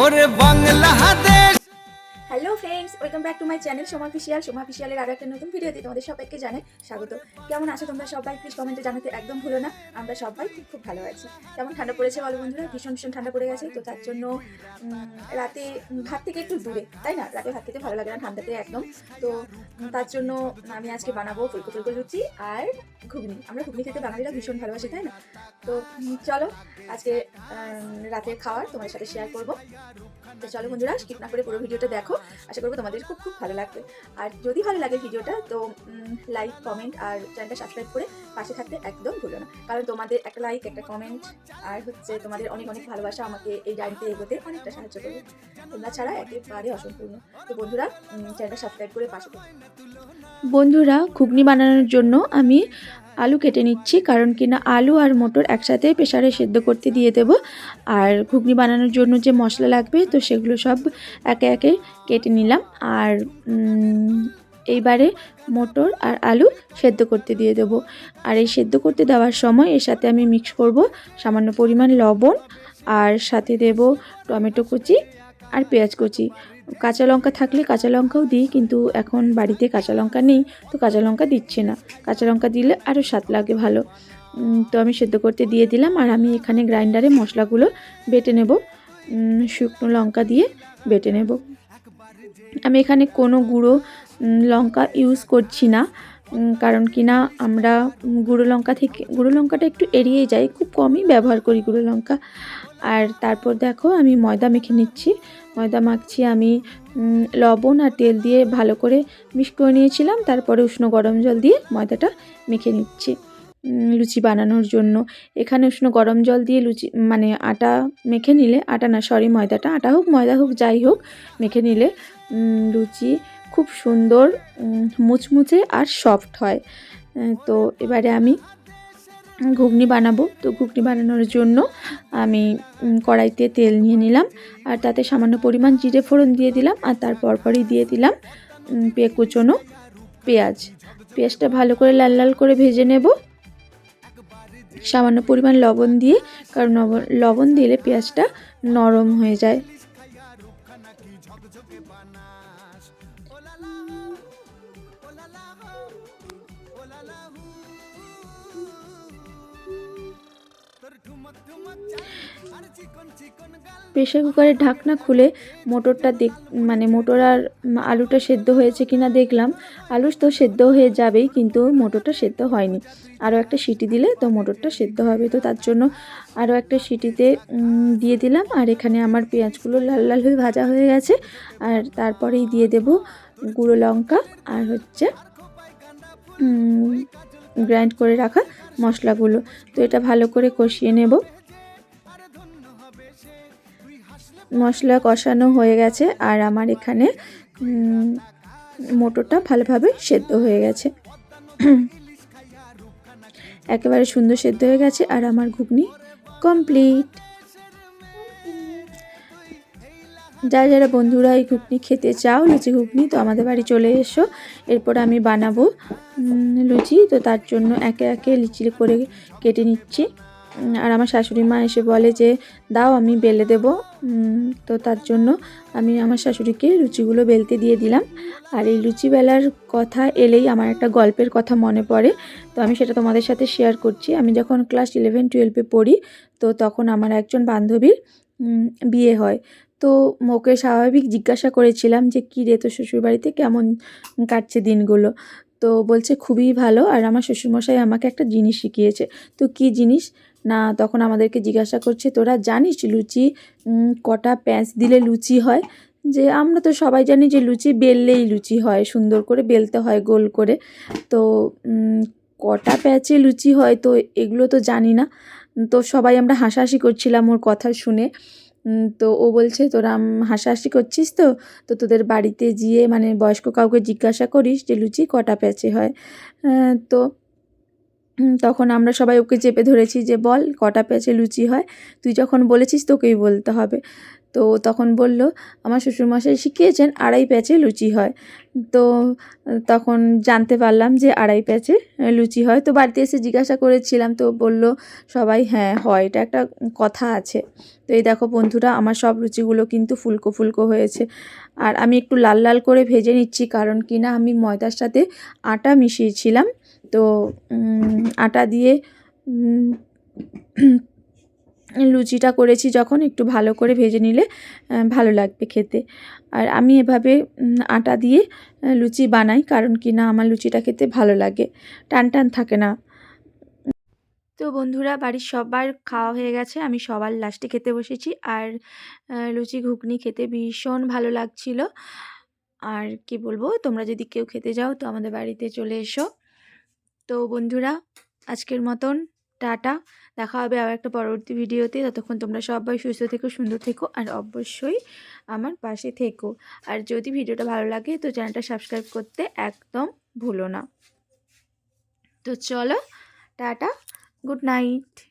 ওরে Bangladesh hello friends welcome back to my channel Soma official Soma অফিসিয়ালের আরও একটা নতুন ভিডিওতে তোমাদের সবাইকে জানাই স্বাগত। কেমন আছো তোমরা সবাই? প্লিজ কমেন্টে জানাতে একদম ভুলো না। আমরা সবাই খুব খুব ভালো আছি। কেমন ঠান্ডা পড়েছে বলো বন্ধুরা? ভীষণ ভীষণ ঠান্ডা পড়ে গেছে, তো তার জন্য রাতে ভাত থেকে একটু দূরে, তাই না? রাতে ভাত খেতে ভালো লাগে না ঠান্ডাতে একদম। তো তার জন্য আমি আজকে বানাবো ফুলকো ফুলকো লুচি আর ঘুগনি। আমরা ঘুগনি খেতে বাঙালিরা ভীষণ ভালোবাসি, তাই না? তো চলো আজকে রাতের খাওয়ার তোমাদের সাথে শেয়ার করব। তো চলো বন্ধুরা স্কিপ না করে পুরো ভিডিওটা দেখো। আশা করব তোমাদের খুব খুব ভালো লাগবে। আর যদি ভালো লাগে ভিডিওটা, তো লাইক কমেন্ট আর চ্যানেলটা সাবস্ক্রাইব করে পাশে থাকতে একদম ভুলো না। কারণ তোমাদের একটা লাইক একটা কমেন্ট আর হচ্ছে তোমাদের অনেক অনেক ভালোবাসা আমাকে এই ডায়েরিতে এগোতে অনেকটা সাহায্য করবে। তোমরা ছাড়া একেবারে অসম্পূর্ণ। তো বন্ধুরা চ্যানেলটা সাবস্ক্রাইব করে পাশে থাকো। বন্ধুরা, ঘুগনি বানানোর জন্য আমি আলু কেটে নিচ্ছি, কারণ কিনা আলু আর মটর একসাথে প্রেসারে সেদ্ধ করতে দিয়ে দেব। আর ঘুগনি বানানোর জন্য যে মশলা লাগবে, তো সেগুলো সব একে একে কেটে নিলাম। আর এইবারে মটর আর আলু সেদ্ধ করতে দিয়ে দেবো। আর এই সেদ্ধ করতে দেওয়ার সময় এর সাথে আমি মিক্স করব সামান্য পরিমাণ লবণ, আর সাথে দেব টমেটো কুচি আর পেঁয়াজ কুচি। কাঁচা লঙ্কা থাকলে কাঁচা লঙ্কাও দিই, কিন্তু এখন বাড়িতে কাঁচা লঙ্কা নেই, তো কাঁচা লঙ্কা দিচ্ছে না। কাঁচা লঙ্কা দিলে আরও স্বাদ লাগে ভালো। তো আমি সেদ্ধ করতে দিয়ে দিলাম, আর আমি এখানে গ্রাইন্ডারে মশলাগুলো বেটে নেব। শুকনো লঙ্কা দিয়ে বেটে নেব। আমি এখানে কোনো গুঁড়ো লঙ্কা ইউজ করছি না কারণ কি না, আমরা গুঁড়ো লঙ্কা থেকে, গুঁড়ো লঙ্কাটা একটু এড়িয়ে যাই, খুব কমই ব্যবহার করি গুঁড়ো লঙ্কা। আর তারপর দেখো আমি ময়দা মেখে নিচ্ছি। ময়দা মাখছি আমি লবণ আর তেল দিয়ে ভালো করে মিক্স করে নিয়েছিলাম, তারপরে উষ্ণ গরম জল দিয়ে ময়দাটা মেখে নিচ্ছি লুচি বানানোর জন্য। এখানে উষ্ণ গরম জল দিয়ে লুচি মানে আটা মেখে নিলে, আটা না সরি ময়দাটা, আটা হোক, ময়দা হোক, যাই হোক, মেখে নিলে লুচি খুব সুন্দর মুচমুচে আর সফট হয়। তো এবারে আমি ঘুগনি বানাবো। তো ঘুগনি বানানোর জন্য আমি কড়াইতে তেল নিয়ে নিলাম। আর তাতে সামান্য পরিমাণ জিরে ফোড়ন দিয়ে দিলাম। আর তার পরপরই দিয়ে দিলাম কুচনো পেঁয়াজ। পেঁয়াজটা ভালো করে লাল লাল করে ভেজে নেব। সামান্য পরিমাণ লবণ দিয়ে, কারণ লবণ দিলে পেঁয়াজটা নরম হয়ে যায়। প্রেশার কুকারের ঢাকনা খুলে মোটরটা দেখ মানে মোটর আর আলুটা সেদ্ধ হয়েছে কিনা দেখলাম। আলু তো সেদ্ধ হয়ে যাবেই, কিন্তু মোটরটা সেদ্ধ হয়নি। আরও একটা সিটি দিলে তো মোটরটা সেদ্ধ হবে। তো তার জন্য আরও একটা সিটিতে দিয়ে দিলাম। আর এখানে আমার পেঁয়াজগুলো লাল লাল হয়ে ভাজা হয়ে গেছে। আর তারপরেই দিয়ে দেব গুঁড়ো লঙ্কা আর হচ্ছে গ্রাইন্ড করে রাখা মশলাগুলো। তো এটা ভালো করে কষিয়ে নেব। মশলা কষানো হয়ে গেছে আর আমার এখানে মোটরটা ভালোভাবে সেদ্ধ হয়ে গেছে। একেবারে সুন্দর সেদ্ধ হয়ে গেছে আর আমার ঘুগনি কমপ্লিট। যারা যারা বন্ধুরা এই ঘুগনি খেতে চাও, লুচি ঘুগনি, তো আমাদের বাড়ি চলে এসো। এরপর আমি বানাবো লুচি। তো তার জন্য একে একে লিচি করে কেটে নিচ্ছি। আর আমার শাশুড়ি মা এসে বলে যে, দাও, আমি বেলে দেব। তো তার জন্য আমি আমার শাশুড়িকে লুচিগুলো বেলতে দিয়ে দিলাম। আর এই লুচি বেলার কথা এলেই আমার একটা গল্পের কথা মনে পড়ে। তো আমি সেটা তোমাদের সাথে শেয়ার করছি। আমি যখন ক্লাস ইলেভেন টুয়েলভে পড়ি, তো তখন আমার একজন বান্ধবীর বিয়ে হয়। তো ওকে স্বাভাবিক জিজ্ঞাসা করেছিলাম যে, কী রে তো শ্বশুরবাড়িতে কেমন কাটছে দিনগুলো? তো বলছে, খুবই ভালো। আর আমার শ্বশুরমশাই আমাকে একটা জিনিস শিখিয়েছে। তো কী জিনিস? না, তখন আমাদেরকে জিজ্ঞাসা করছে, তোরা জানিস লুচি? কটা প্যাঁচ দিলে লুচি হয়? যে, আমরা তো সবাই জানি যে, লুচি বেললেই লুচি হয়, সুন্দর করে বেলতে হয় গোল করে। তো কটা প্যাচে লুচি হয়? তো, এগুলো তো জানি না। তো সবাই আমরা হাসাহাসি করছিলাম ওর কথা শুনে। তো ও বলছে, তোরা হাসাহাসি করছিস তো? তো তোদের বাড়িতে গিয়ে মানে বয়স্ক কাউকে জিজ্ঞাসা করিস যে, লুচি কটা প্যাচে হয়? তো তখন আমরা সবাই ওকে চেপে ধরেছি যে, বল, কটা প্যাচে লুচি হয়? তুই যখন বলেছিস তোকেই বলতে হবে। তো তখন বলল, আমার শ্বশুরমশাই শিখিয়েছেন আড়াই প্যাচে লুচি হয়। তো তখন জানতে পারলাম যে, আড়াই প্যাচে লুচি হয়। তো বাড়িতে এসে জিজ্ঞাসা করেছিলাম, তো বলল, সবাই হ্যাঁ হয়। এটা একটা কথা আছে। তো এই দেখো বন্ধুরা, আমার সব লুচিগুলো কিন্তু ফুলকো ফুলকো হয়েছে। আর আমি একটু লাল লাল করে ভেজে নিচ্ছি, কারণ কি না, আমি ময়দার সাথে আটা মিশিয়েছিলাম। তো আটা দিয়ে লুচিটা করেছি যখন একটু ভালো করে ভেজে নিলে ভালো লাগবে খেতে। আর আমি এভাবে আটা দিয়ে লুচি বানাই কারণ কি না আমার লুচিটা খেতে ভালো লাগে। টান টান থাকে না। তো বন্ধুরা, বাড়ির সবার খাওয়া হয়ে গেছে। আমি সবার লাস্টে খেতে বসেছি। আর লুচি ঘুগনি খেতে ভীষণ ভালো লাগছিল। আর কি বলব, তোমরা যদি কেউ খেতে যাও, তো আমাদের বাড়িতে চলে এসো। তো বন্ধুরা, আজকের মতন টাটা। দেখা হবে আবার একটা পরবর্তী ভিডিওতে। ততক্ষণ তোমরা সবাই সুস্থ থেকো, সুন্দর থেকো, আর অবশ্যই আমার পাশে থেকো। আর যদি ভিডিওটা ভালো লাগে, তো চ্যানেলটা সাবস্ক্রাইব করতে একদম ভুলো না। তো চলো, টাটা, গুড নাইট।